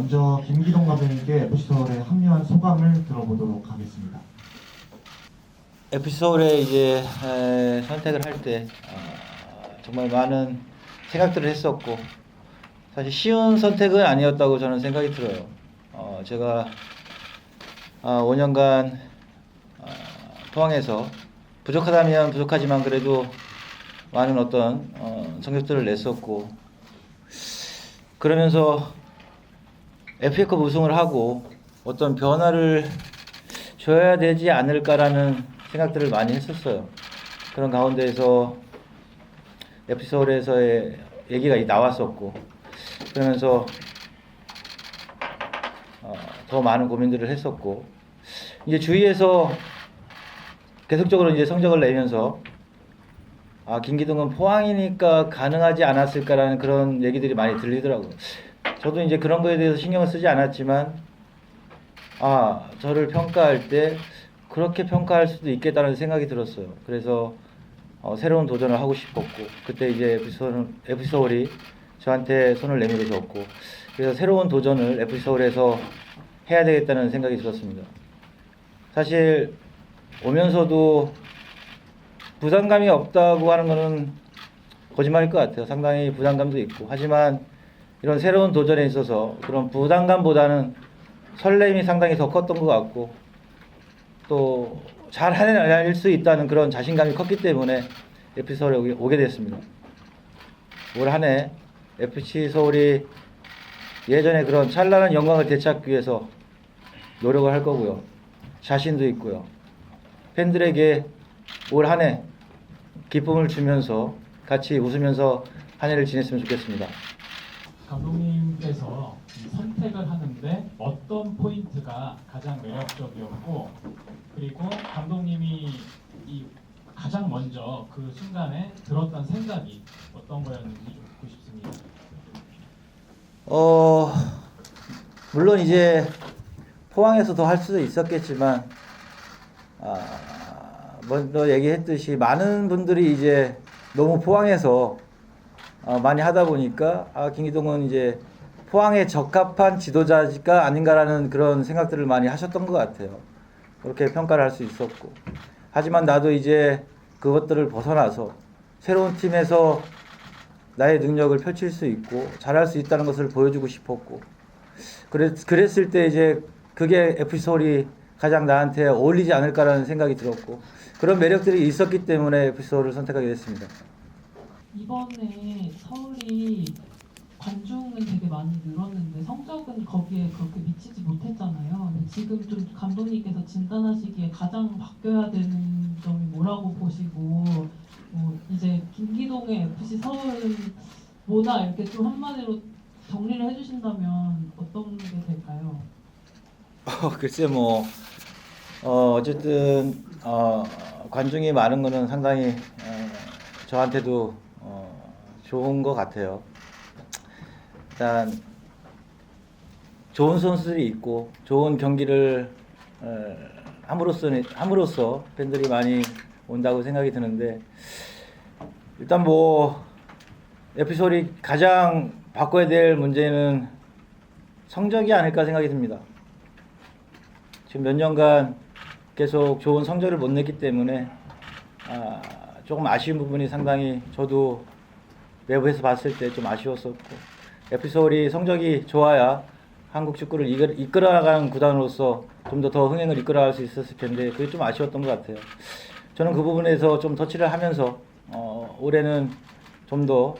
먼저 김기동 감독님께 FC 서울에 합류한 소감을 들어보도록 하겠습니다. FC 서울에 이제 에, 선택을 할 때 정말 많은 생각들을 했었고 사실 쉬운 선택은 아니었다고 저는 생각이 들어요. 어, 제가 아, 5년간 아, 포항에서 부족하다면 부족하지만 그래도 많은 어떤 어, 성적들을 냈었고 그러면서 FA컵 우승을 하고 어떤 변화를 줘야 되지 않을까라는 생각들을 많이 했었어요. 그런 가운데에서 FC 서울에서의 얘기가 나왔었고 그러면서 어, 더 많은 고민들을 했었고 이제 주위에서 계속적으로 이제 성적을 내면서 아 김기동은 포항이니까 가능하지 않았을까라는 그런 얘기들이 많이 들리더라고요. 저도 이제 그런 거에 대해서 신경을 쓰지 않았지만 아 저를 평가할 때 그렇게 평가할 수도 있겠다는 생각이 들었어요. 그래서 어, 새로운 도전을 하고 싶었고 그때 이제 서울이 저한테 손을 내밀어 줬고 그래서 새로운 도전을 FC 서울에서 해야 되겠다는 생각이 들었습니다. 사실 오면서도 부담감이 없다고 하는 거는 거짓말일 것 같아요. 상당히 부담감도 있고 하지만 이런 새로운 도전에 있어서 그런 부담감보다는 설렘이 상당히 더 컸던 것 같고 또 잘 해낼 수 있다는 그런 자신감이 컸기 때문에 FC 서울에 오게- 됐습니다. 올 한 해 FC 서울이 예전에 그런 찬란한 영광을 되찾기 위해서 노력을 할 거고요. 자신도 있고요. 팬들에게 올 한 해 기쁨을 주면서 같이 웃으면서 한 해를 지냈으면 좋겠습니다. 감독님께서 이 선택을 하는데 어떤 포인트가 가장 매력적이었고 그리고 감독님이 이 가장 먼저 그 순간에 들었던 생각이 어떤 거였는지 좀 듣고 싶습니다. 어 물론 이제 포항에서 더 할 수도 있었겠지만 아 먼저 얘기했듯이 많은 분들이 이제 너무 포항에서 어, 많이 하다 보니까 아 김기동은 이제 포항에 적합한 지도자가 아닌가라는 그런 생각들을 많이 하셨던 것 같아요. 그렇게 평가를 할 수 있었고 하지만 나도 이제 그것들을 벗어나서 새로운 팀에서 나의 능력을 펼칠 수 있고 잘할 수 있다는 것을 보여주고 싶었고 그랬, 그랬을 때 이제 그게 서울이 가장 나한테 어울리지 않을까라는 생각이 들었고 그런 매력들이 있었기 때문에 서울을 선택하게 됐습니다. 이번에 서울이 관중은 되게 많이 늘었는데 성적은 거기에 그렇게 미치지 못했잖아요. 지금 좀 감독님께서 진단하시기에 가장 바뀌어야 되는 점이 뭐라고 보시고 뭐 이제 김기동의 FC 서울은 뭐다 이렇게 좀 한마디로 정리를 해주신다면 어떤 게 될까요? 어, 글쎄 뭐 어, 어쨌든 어, 관중이 많은 거는 상당히 어, 저한테도 어, 좋은 것 같아요. 일단 좋은 선수들이 있고 좋은 경기를 어, 함으로써 함으로써 팬들이 많이 온다고 생각이 드는데 일단 뭐 에피소드 가장 바꿔야 될 문제는 성적이 아닐까 생각이 듭니다. 지금 몇 년간 계속 좋은 성적을 못 냈기 때문에 아, 조금 아쉬운 부분이 상당히 저도 외부에서 봤을 때 좀 아쉬웠었고 서울이 성적이 좋아야 한국 축구를 이끌, 이끌어 나가는 구단으로서 좀 더 더 흥행을 이끌어 갈 수 있었을 텐데 그게 좀 아쉬웠던 것 같아요. 저는 그 부분에서 좀 터치를 하면서 어, 올해는 좀 더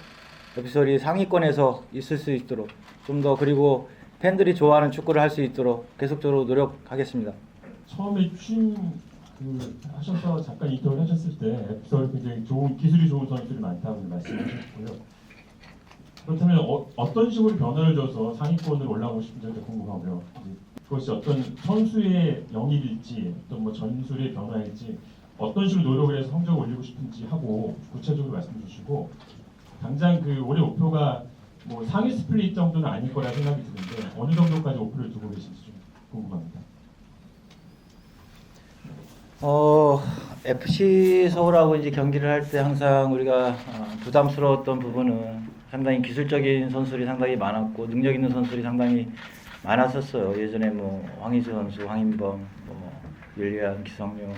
FC 서울이 상위권에서 있을 수 있도록 좀 더 그리고 팬들이 좋아하는 축구를 할 수 있도록 계속적으로 노력하겠습니다. 처음에 취임 그 하셔서 잠깐 인터뷰 하셨을 때 앱설 굉장히 좋은 기술이 좋은 선수들이 많다고 말씀하셨고요. 그렇다면 어, 어떤 식으로 변화를 줘서 상위권으로 올라오고 싶은지 궁금하고요. 그것이 어떤 선수의 영입일지 또뭐 전술의 변화일지 어떤 식으로 노력을 해서 성적을 올리고 싶은지 하고 구체적으로 말씀 주시고 당장 그 올해 목표가 뭐 상위 스플릿 정도는 아닐 거라 생각이 드는데 어느 정도까지 목표를 두고 계신지 좀 궁금합니다. 어, FC 서울하고 이제 경기를 할 때 항상 우리가 어, 부담스러웠던 부분은 상당히 기술적인 선수들이 상당히 많았고 능력 있는 선수들이 상당히 많았었어요. 예전에 뭐 황희수 선수, 황인범, 뭐 율리안, 기성용,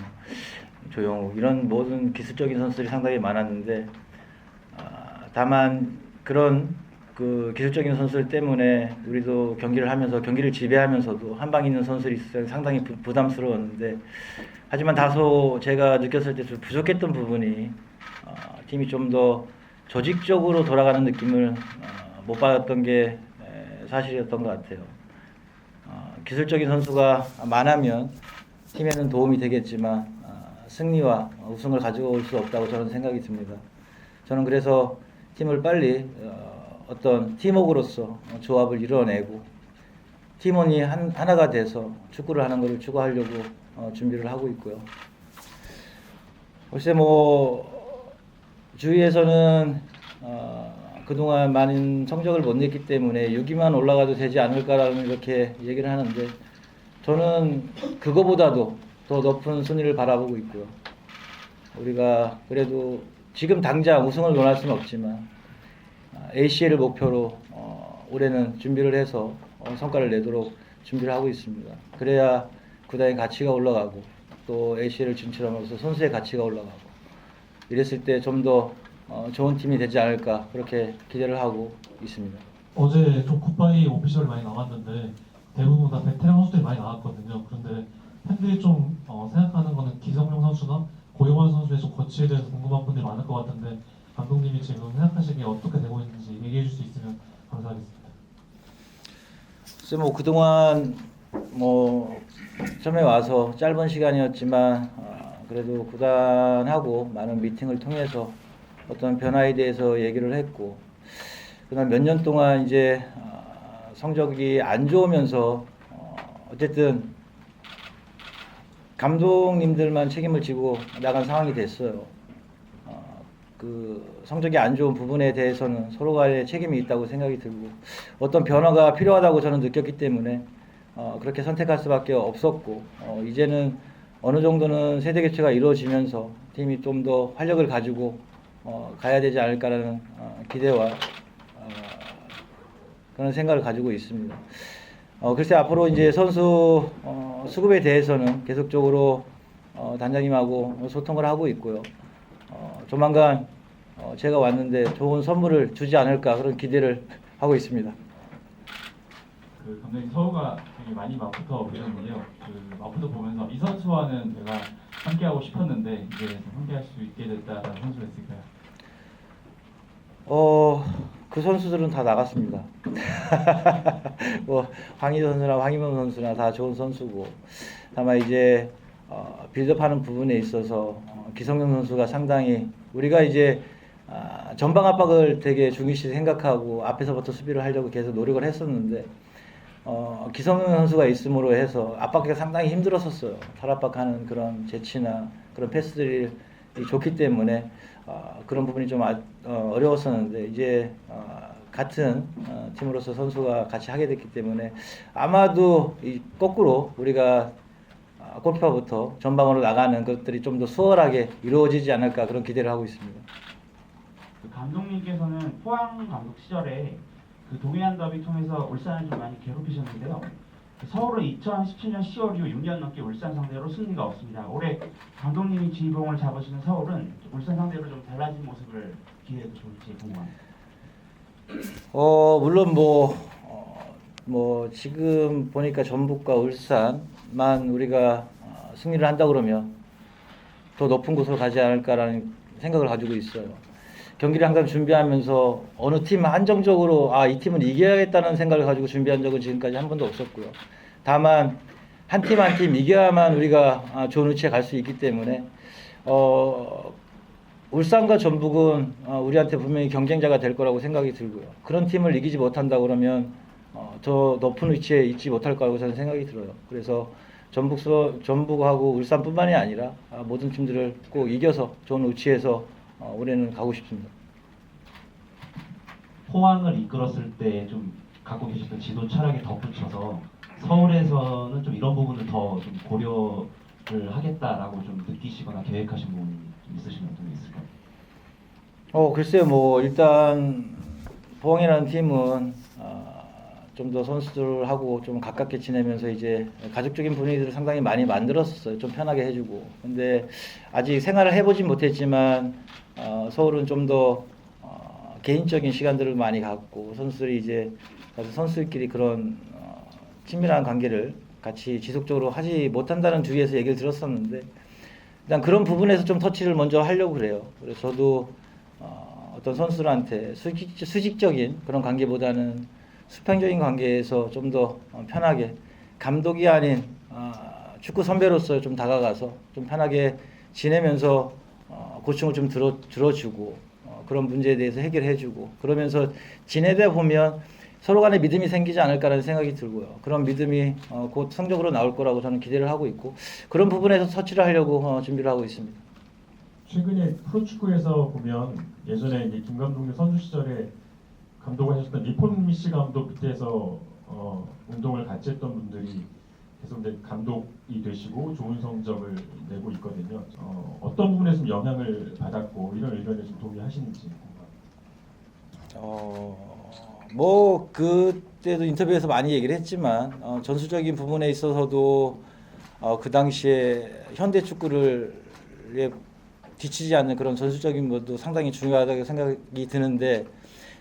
조용욱 이런 모든 기술적인 선수들이 상당히 많았는데 아, 다만 그런 그 기술적인 선수들 때문에 우리도 경기를 하면서 경기를 지배하면서도 한방 있는 선수들이 있어서 상당히 부, 부담스러웠는데 하지만 다소 제가 느꼈을 때 좀 부족했던 부분이 어, 팀이 좀 더 조직적으로 돌아가는 느낌을 어, 못 받았던 게 에, 사실이었던 것 같아요. 어, 기술적인 선수가 많으면 팀에는 도움이 되겠지만 어, 승리와 우승을 가지고 올 수 없다고 저는 생각이 듭니다. 저는 그래서 팀을 빨리 어, 어떤 팀워크로서 어, 조합을 이뤄내고 팀원이 한, 하나가 돼서 축구를 하는 것을 추구하려고 어, 준비를 하고 있고요. 글쎄 뭐 주위에서는 어, 그동안 많은 성적을 못 냈기 때문에 6위만 올라가도 되지 않을까라는 이렇게 얘기를 하는데 저는 그거보다도 더 높은 순위를 바라보고 있고요. 우리가 그래도 지금 당장 우승을 논할 수는 없지만 ACL을 목표로 어, 올해는 준비를 해서 어, 성과를 내도록 준비를 하고 있습니다. 그래야 구단의 가치가 올라가고 또 ACL을 진출함으로써 선수의 가치가 올라가고 이랬을 때 좀더 어, 좋은 팀이 되지 않을까 그렇게 기대를 하고 있습니다. 어제 좀 굿바이 오피셜 많이 나왔는데 대부분 다 베테랑 선수들이 많이 나왔거든요. 그런데 팬들이 좀 어, 생각하는 거는 기성용 선수나 고용원 선수의 좀 거치에 대해서 궁금한 분들이 많을 것 같은데 감독님이 지금 생각하시기에 어떻게 되고 있는지 얘기해 줄 수 있으면 감사하겠습니다. 글쎄 뭐 그동안 뭐 처음에 와서 짧은 시간이었지만 어, 그래도 구단하고 많은 미팅을 통해서 어떤 변화에 대해서 얘기를 했고 그다음 몇 년 동안 이제 어, 성적이 안 좋으면서 어, 어쨌든 감독님들만 책임을 지고 나간 상황이 됐어요. 어, 그 성적이 안 좋은 부분에 대해서는 서로 간에 책임이 있다고 생각이 들고 어떤 변화가 필요하다고 저는 느꼈기 때문에 어, 그렇게 선택할 수밖에 없었고 어, 이제는 어느 정도는 세대 교체가 이루어지면서 팀이 좀 더 활력을 가지고 어, 가야 되지 않을까라는 어, 기대와 어, 그런 생각을 가지고 있습니다. 어, 글쎄 앞으로 이제 선수 어, 수급에 대해서는 계속적으로 어, 단장님하고 소통을 하고 있고요. 어, 조만간 어, 제가 왔는데 좋은 선물을 주지 않을까 그런 기대를 하고 있습니다. 그 감독님 서우가 되게 많이 마포터 오셨는데요. 그 마포터 보면서 이 선수와는 내가 함께 하고 싶었는데 이제 좀 함께할 수 있게 됐다라는 선수가 있을까요? 어, 그 선수들은 다 나갔습니다. 뭐 황희 선수나 황희범 선수나 다 좋은 선수고 다만 이제 어, 빌드업하는 부분에 있어서 어, 기성용 선수가 상당히 우리가 이제 아, 전방 압박을 되게 중요시 생각하고 앞에서부터 수비를 하려고 계속 노력을 했었는데 어, 기성용 선수가 있음으로 해서 압박이 상당히 힘들었었어요. 탈압박하는 그런 재치나 그런 패스들이 좋기 때문에 어, 그런 부분이 좀 아, 어, 어려웠었는데 이제 어, 같은 어, 팀으로서 선수가 같이 하게 됐기 때문에 아마도 이 거꾸로 우리가 어, 골키퍼부터 전방으로 나가는 것들이 좀 더 수월하게 이루어지지 않을까 그런 기대를 하고 있습니다. 그 감독님께서는 포항 감독 시절에 그 동해안 더비 통해서 울산을 좀 많이 괴롭히셨는데요. 그 서울은 2017년 10월 이후 6년 넘게 울산 상대로 승리가 없습니다. 올해 감독님이 지휘봉을 잡으시는 서울은 울산 상대로 좀 달라진 모습을 기대해도 좋을지 궁금합니다. 어 물론 뭐, 어, 뭐 지금 보니까 전북과 울산 만 우리가 어, 승리를 한다 그러면 더 높은 곳으로 가지 않을까라는 생각을 가지고 있어요. 경기를 항상 준비하면서 어느 팀 한정적으로 아 이 팀은 이겨야겠다는 생각을 가지고 준비한 적은 지금까지 한 번도 없었고요. 다만 한 팀 한 팀 이겨야만 우리가 아, 좋은 위치에 갈 수 있기 때문에 어 울산과 전북은 어, 우리한테 분명히 경쟁자가 될 거라고 생각이 들고요. 그런 팀을 이기지 못한다 그러면 어, 더 높은 위치에 있지 못할 거라고 저는 생각이 들어요. 그래서 전북 전북하고 울산뿐만이 아니라 아, 모든 팀들을 꼭 이겨서 좋은 위치에서 어, 올해는 가고 싶습니다. 포항을 이끌었을 때 좀 갖고 계셨던 지도 철학에 덧붙여서 서울에서는 좀 이런 부분을 더 좀 고려를 하겠다라고 좀 느끼시거나 계획하신 부분이 좀 있으시면 좀 있을까요? 어 글쎄요 뭐 일단 포항이라는 팀은 어, 좀 더 선수들하고 좀 가깝게 지내면서 이제 가족적인 분위기를 상당히 많이 만들었었어요. 좀 편하게 해주고. 근데 아직 생활을 해보진 못했지만 어, 서울은 좀더 어, 개인적인 시간들을 많이 갖고 선수들이 이제 가서 선수들끼리 그런 어, 친밀한 관계를 같이 지속적으로 하지 못한다는 주위에서 얘기를 들었었는데 일단 그런 부분에서 좀 터치를 먼저 하려고 그래요. 그래서 저도 어, 어떤 선수들한테 수직, 수직적인 그런 관계보다는 수평적인 관계에서 좀 더 편하게 감독이 아닌 아, 축구 선배로서 좀 다가가서 좀 편하게 지내면서 어, 고충을 좀 들어 들어주고 어, 그런 문제에 대해서 해결해주고 그러면서 지내다 보면 서로 간에 믿음이 생기지 않을까라는 생각이 들고요. 그런 믿음이 어, 곧 성적으로 나올 거라고 저는 기대를 하고 있고 그런 부분에서 터치를 하려고 어, 준비를 하고 있습니다. 최근에 프로축구에서 보면 예전에 이제 김 감독님 선수 시절에 감독을 하셨던 리폰 미시 감독 밑에서 어, 운동을 같이 했던 분들이 계속 이제 감독이 되시고 좋은 성적을 내고 있거든요. 어, 어떤 부분에서 좀 영향을 받았고 이런 의견에 좀 동의하시는지. 어, 뭐 그때도 인터뷰에서 많이 얘기를 했지만 어, 전술적인 부분에 있어서도 어, 그 당시에 현대 축구를 예, 뒤치지 않는 그런 전술적인 것도 상당히 중요하다고 생각이 드는데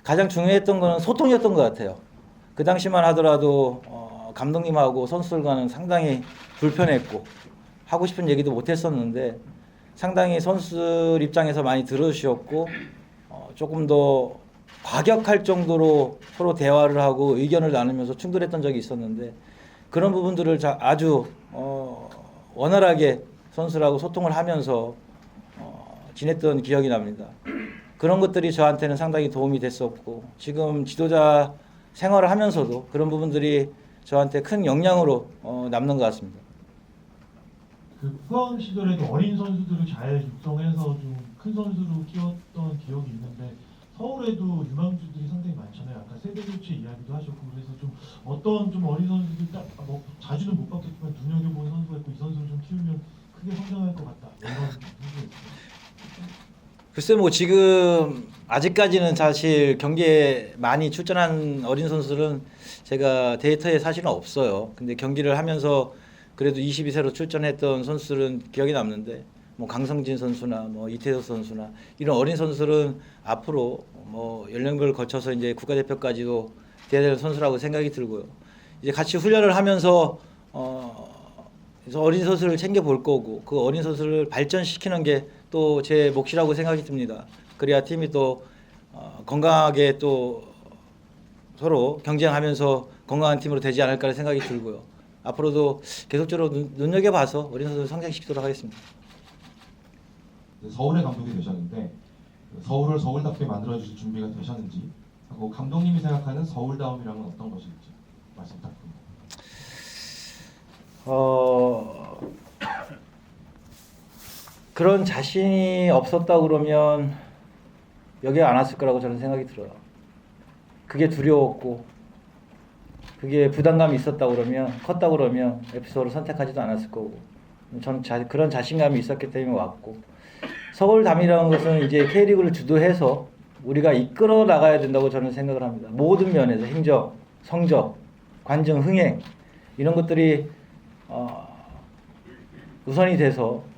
가장 중요했던 거는 소통이었던 것 같아요. 그 당시만 하더라도 어, 감독님하고 선수들과는 상당히 불편했고 하고 싶은 얘기도 못했었는데 상당히 선수들 입장에서 많이 들어주셨고 어, 조금 더 과격할 정도로 서로 대화를 하고 의견을 나누면서 충돌했던 적이 있었는데 그런 부분들을 자, 아주 어, 원활하게 선수들하고 소통을 하면서 어, 지냈던 기억이 납니다. 그런 것들이 저한테는 상당히 도움이 됐었고 지금 지도자 생활을 하면서도 그런 부분들이 저한테 큰 영향으로 어, 남는 것 같습니다. 그 포항 시절에도 어린 선수들을 잘 육성해서 좀 큰 선수로 키웠던 기억이 있는데 서울에도 유망주들이 상당히 많잖아요. 아까 세대 교체 이야기도 하셨고 그래서 좀 어떤 좀 어린 선수들 딱뭐 자주는 못 봤겠지만 눈여겨보는 선수가 있고 이 선수를 좀 키우면 크게 성장할 것 같다. 뭐 이런 있어요. 글쎄 뭐 지금 아직까지는 사실 경기에 많이 출전한 어린 선수들은 제가 데이터에 사실은 없어요. 근데 경기를 하면서 그래도 22세로 출전했던 선수들은 기억이 남는데 뭐 강성진 선수나 뭐 이태석 선수나 이런 어린 선수들은 앞으로 뭐 연령별 거쳐서 이제 국가대표까지도 돼야 될 선수라고 생각이 들고요. 이제 같이 훈련을 하면서 어 그래서 어린 선수를 챙겨 볼 거고 그 어린 선수를 발전시키는 게 또 제 몫이라고 생각이 듭니다. 그래야 팀이 또 어, 건강하게 또 서로 경쟁하면서 건강한 팀으로 되지 않을까 생각이 들고요. 앞으로도 계속적으로 눈, 눈여겨봐서 어린 선수를 성장시키도록 하겠습니다. 서울의 감독이 되셨는데 그 서울을 서울답게 만들어 주실 준비가 되셨는지 하고 감독님이 생각하는 서울다움이랑은 어떤 것일지 말씀 부탁드립니다. 어, 그런 자신이 없었다 그러면 여기에 안 왔을 거라고 저는 생각이 들어요. 그게 두려웠고 그게 부담감이 있었다 그러면 컸다 그러면 에피소드를 선택하지도 않았을 거고 저는 자, 그런 자신감이 있었기 때문에 왔고 서울 담이라는 것은 이제 K리그를 주도해서 우리가 이끌어 나가야 된다고 저는 생각을 합니다. 모든 면에서 행정, 성적, 관중 흥행 이런 것들이 어, 우선이 돼서 어,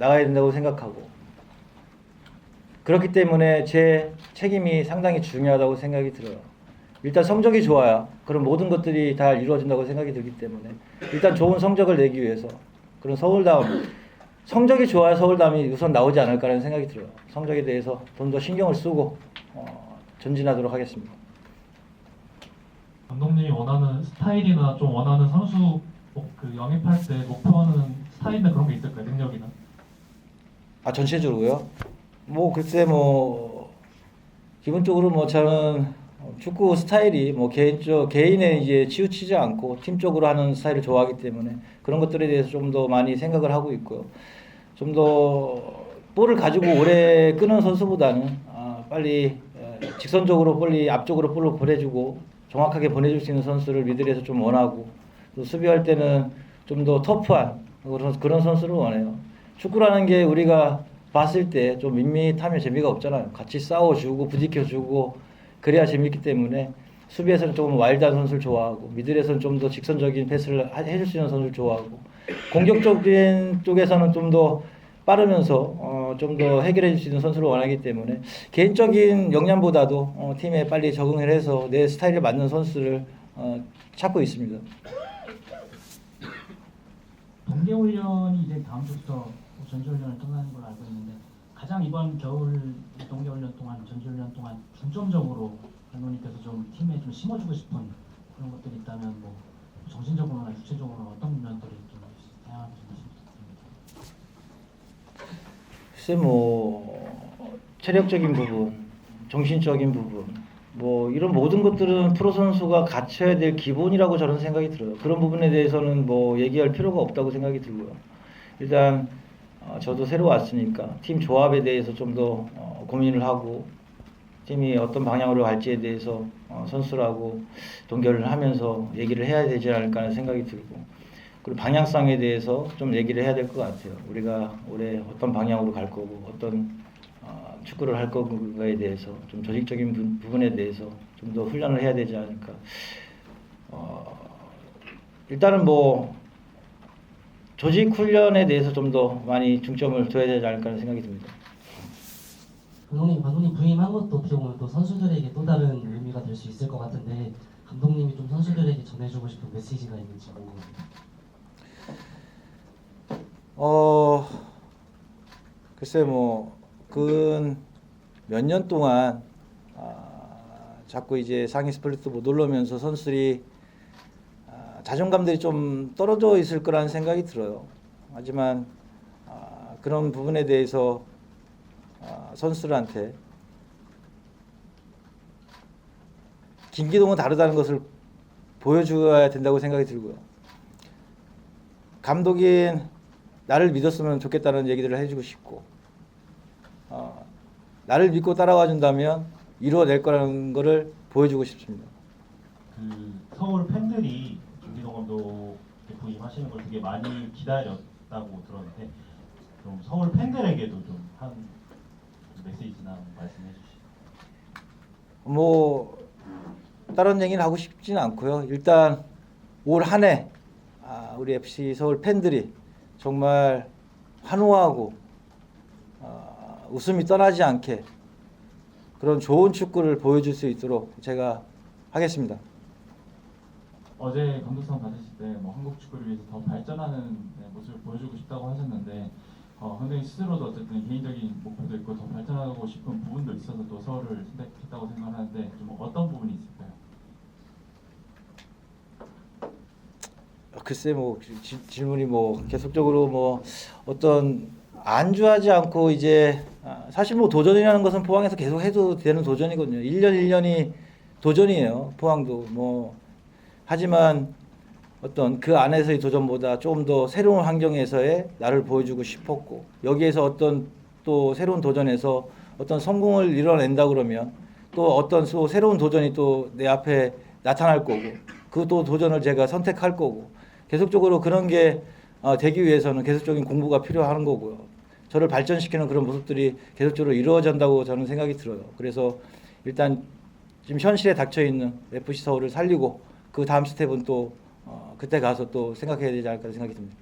나가야 된다고 생각하고 그렇기 때문에 제 책임이 상당히 중요하다고 생각이 들어요. 일단 성적이 좋아야 그런 모든 것들이 다 이루어진다고 생각이 들기 때문에 일단 좋은 성적을 내기 위해서 그런 서울다움 성적이 좋아야 서울다움이 우선 나오지 않을까라는 생각이 들어요. 성적에 대해서 좀 더 신경을 쓰고 어, 전진하도록 하겠습니다. 감독님이 원하는 스타일이나 좀 원하는 선수 뭐그 영입할 때 목표하는 스타일이나 그런 게 있을까요? 능력이나? 아 전체적으로요? 뭐 글쎄 뭐 기본적으로 뭐 저는 축구 스타일이 뭐 개인적 개인에 이제 치우치지 않고 팀적으로 하는 스타일을 좋아하기 때문에 그런 것들에 대해서 좀 더 많이 생각을 하고 있고요. 좀 더 볼을 가지고 오래 끄는 선수보다는 아, 빨리 에, 직선적으로 빨리 앞쪽으로 볼을 보내주고 정확하게 보내줄 수 있는 선수를 미들에서 좀 원하고 또 수비할 때는 좀 더 터프한 그런 그런 선수를 원해요. 축구라는 게 우리가 봤을 때 좀 밋밋하면 재미가 없잖아요. 같이 싸워주고 부딪혀주고 그래야 재밌기 때문에 수비에서는 조금 와일드한 선수를 좋아하고 미들에서는 좀 더 직선적인 패스를 하- 해줄 수 있는 선수를 좋아하고 공격적인 쪽에서는 좀 더 빠르면서 어, 좀 더 해결해 줄 수 있는 선수를 원하기 때문에 개인적인 역량보다도 어, 팀에 빨리 적응을 해서 내 스타일에 맞는 선수를 어, 찾고 있습니다. 동계 훈련이 이제 다음 주부터 전지훈련을 떠나는 걸로 알고 있는데 가장 이번 겨울 동계훈련 동안 전지훈련 동안 중점적으로 감독님께서 좀 팀에 좀 심어주고 싶은 그런 것들이 있다면 뭐 정신적으로나 육체적으로나 어떤 면들이 좀 다양한 좀 말씀 부탁드립니다. 글쎄 뭐 체력적인 부분, 정신적인 부분, 뭐 이런 모든 것들은 프로 선수가 갖춰야 될 기본이라고 저는 생각이 들어요. 그런 부분에 대해서는 뭐 얘기할 필요가 없다고 생각이 들고요. 일단 어, 저도 새로 왔으니까 팀 조합에 대해서 좀 더 어, 고민을 하고 팀이 어떤 방향으로 갈지에 대해서 어, 선수라고 동결을 하면서 얘기를 해야 되지 않을까 하는 생각이 들고 그리고 방향성에 대해서 좀 얘기를 해야 될 것 같아요. 우리가 올해 어떤 방향으로 갈 거고 어떤 어, 축구를 할 거에 대해서 좀 조직적인 부, 부분에 대해서 좀 더 훈련을 해야 되지 않을까. 어, 일단은 뭐 조직 훈련에 대해서 좀 더 많이 중점을 둬야 되지 않을까 하는 생각이 듭니다. 감독님, 감독님 부임한 것도 어떻게 보면 또 선수들에게 또 다른 의미가 될 수 있을 것 같은데 감독님이 좀 선수들에게 전해주고 싶은 메시지가 있는지 궁금합니다. 어 글쎄 뭐 근 몇 년 동안 아, 자꾸 이제 상위 스플릿 못 올라오면서 선수들이 아, 자존감들이 좀 떨어져 있을 거라는 생각이 들어요. 하지만 아, 그런 부분에 대해서 아, 선수들한테 김기동은 다르다는 것을 보여줘야 된다고 생각이 들고요. 감독인 나를 믿었으면 좋겠다는 얘기들을 해주고 싶고 어, 나를 믿고 따라와 준다면 이루어낼 거라는 거를 보여주고 싶습니다. 그 서울 팬들이 김기동 감독 부임하시는 걸 되게 많이 기다렸다고 들었는데 좀 서울 팬들에게도 좀 한 메시지나 말씀해 주시죠. 뭐 다른 얘기는 하고 싶지는 않고요. 일단 올 한해 아, 우리 FC 서울 팬들이 정말 환호하고 아, 웃음이 떠나지 않게 그런 좋은 축구를 보여줄 수 있도록 제가 하겠습니다. 어제 감독상 받으실 때 뭐 한국 축구를 위해서 더 발전하는 네, 모습을 보여주고 싶다고 하셨는데 어, 감독님 스스로도 어쨌든 개인적인 목표도 있고 더 발전하고 싶은 부분도 있어서 또 서울을 선택했다고 생각하는데 좀 어떤 부분이 있을까요? 글쎄 뭐 지- 질문이 뭐 계속적으로 뭐 어떤 안주하지 않고 이제 아, 사실 뭐 도전이라는 것은 포항에서 계속 해도 되는 도전이거든요. 1년 1년이 도전이에요. 포항도 뭐 하지만 어떤 그 안에서의 도전보다 조금 더 새로운 환경에서의 나를 보여주고 싶었고 여기에서 어떤 또 새로운 도전에서 어떤 성공을 이뤄낸다 그러면 또 어떤 또 새로운 도전이 또 내 앞에 나타날 거고 그 또 도전을 제가 선택할 거고 계속적으로 그런 게 어, 되기 위해서는 계속적인 공부가 필요한 거고요. 저를 발전시키는 그런 모습들이 계속적으로 이루어진다고 저는 생각이 들어요. 그래서 일단 지금 현실에 닥쳐 있는 FC 서울을 살리고 그 다음 스텝은 또 어, 그때 가서 또 생각해야 되지 않을까 생각이 듭니다.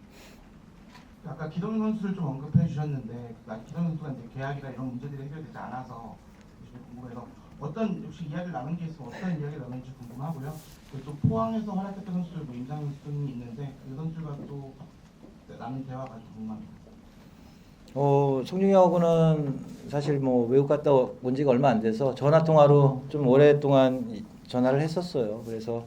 아까 기동 선수를 좀 언급해 주셨는데 나 기동 선수가 이제 계약이나 이런 문제들이 해결되지 않아서 좀 궁금해서 어떤 혹시 이야기를 나눈 게 있으면 어떤 이야기를 나눴는지 궁금하고요. 또 포항에서 활약했던 선수들 뭐 임상훈 선수는 있는데 그 선수가 또 나눈 대화가 좀 궁금합니다. 어, 송중기하고는 사실 뭐 외국 갔다 온 지가 얼마 안 돼서 전화 통화로 좀 오랫동안 이- 전화를 했었어요. 그래서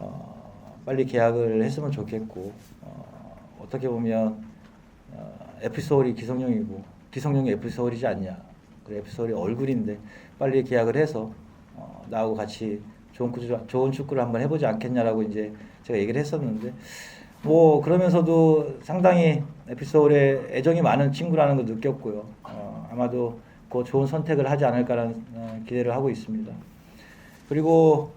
어, 빨리 계약을 했으면 좋겠고 어, 어떻게 보면 어, FC 서울이 기성용이고 기성용이 FC 서울이지 않냐. 그 FC 서울이 얼굴인데 빨리 계약을 해서 어, 나하고 같이 좋은 축구 좋은 축구를 한번 해보지 않겠냐라고 이제 제가 얘기를 했었는데 뭐 그러면서도 상당히 에피소드에 애정이 많은 친구라는 걸 느꼈고요. 어, 아마도 그 좋은 선택을 하지 않을까라는 어, 기대를 하고 있습니다. 그리고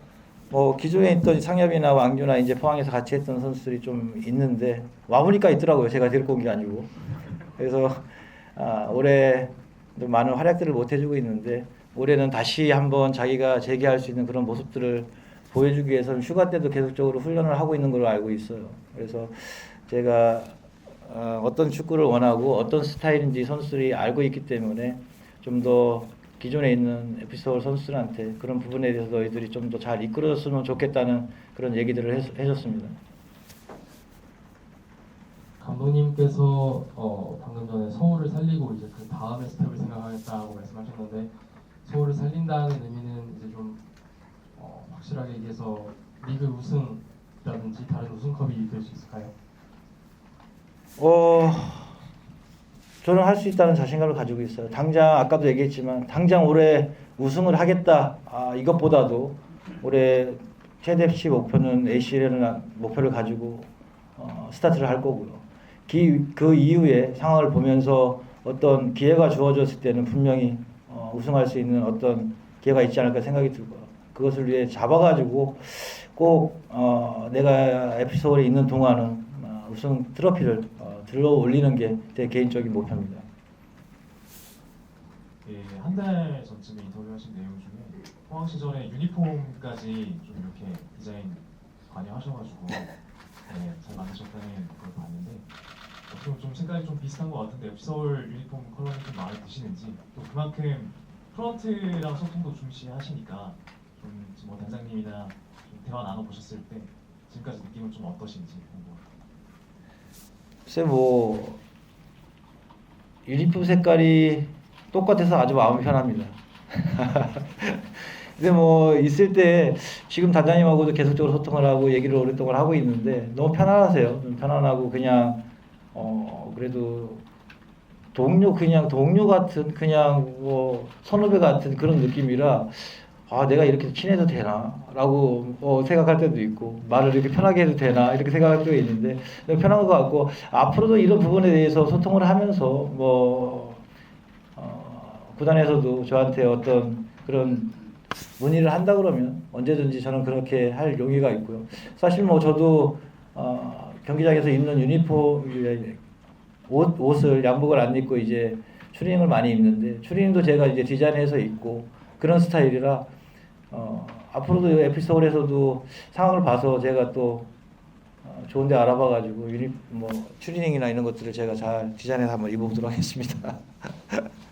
뭐 기존에 있던 상엽이나 왕규나 이제 포항에서 같이 했던 선수들이 좀 있는데 와 보니까 있더라고요. 제가 데리고 온 게 아니고. 그래서 아, 올해 또 많은 활약들을 못 해주고 있는데 올해는 다시 한번 자기가 재기할 수 있는 그런 모습들을 보여주기 위해서는 휴가 때도 계속적으로 훈련을 하고 있는 걸로 알고 있어요. 그래서 제가 어, 어떤 축구를 원하고 어떤 스타일인지 선수들이 알고 있기 때문에 좀더 기존에 있는 에피소드 선수들한테 그런 부분에 대해서 너희들이 좀 더 잘 이끌어줬으면 좋겠다는 그런 얘기들을 해, 해줬습니다. 감독님께서 어, 방금 전에 서울을 살리고 이제 그 다음의 스텝을 생각하겠다고 말씀하셨는데 서울을 살린다는 의미는 이제 좀 어, 확실하게 얘기해서 리그 우승이라든지 다른 우승컵이 될 수 있을까요? 어, 저는 할 수 있다는 자신감을 가지고 있어요. 당장 아까도 얘기했지만 당장 올해 우승을 하겠다. 아, 이것보다도 올해 최대 FC 목표는 ACL이라는 목표를 가지고 어, 스타트를 할 거고요. 기, 그 이후에 상황을 보면서 어떤 기회가 주어졌을 때는 분명히 어, 우승할 수 있는 어떤 기회가 있지 않을까 생각이 들고요. 그것을 위해 잡아가지고 꼭 어, 내가 에피소드에 있는 동안은 어, 우승 트로피를 어, 들어 올리는 게 제 개인적인 목표입니다. 예, 한 달 전쯤에 인터뷰하신 내용 중에 포항 시절에 유니폼까지 좀 이렇게 디자인 관여하셔가지고 네, 잘 만드셨다는 걸 봤는데 어떻게 좀 생각이 좀 비슷한 것 같은데 FC 서울 유니폼 컬러는 좀 마음에 드시는지 또 그만큼 프런트랑 소통도 중시하시니까 좀뭐 단장님이나 좀 대화 나눠 보셨을 때 지금까지 느낌은 좀 어떠신지 궁금합니다. 글쎄 뭐 유니폼 색깔이 똑같아서 아주 마음이 편합니다. 근데 뭐 있을 때 지금 단장님하고도 계속적으로 소통을 하고 얘기를 오랫동안 하고 있는데 너무 편안하세요. 좀 편안하고 그냥 어 그래도 동료 그냥 동료 같은 그냥 뭐 선후배 같은 그런 느낌이라 아 내가 이렇게 친해도 되나 라고 어, 생각할 때도 있고 말을 이렇게 편하게 해도 되나 이렇게 생각할 때가 있는데 편한 것 같고 앞으로도 이런 부분에 대해서 소통을 하면서 뭐 어, 구단에서도 저한테 어떤 그런 문의를 한다 그러면 언제든지 저는 그렇게 할 용의가 있고요. 사실 뭐 저도 어, 경기장에서 입는 유니폼 옷, 옷을 양복을 안 입고 이제 추리닝을 많이 입는데 추리닝도 제가 이제 디자인해서 입고 그런 스타일이라 어, 앞으로도 에피소드에서도 상황을 봐서 제가 또 어, 좋은 데 알아봐 가지고 유니 뭐 추리닝이나 이런 것들을 제가 잘 디자인해서 한번 입어보도록 하겠습니다.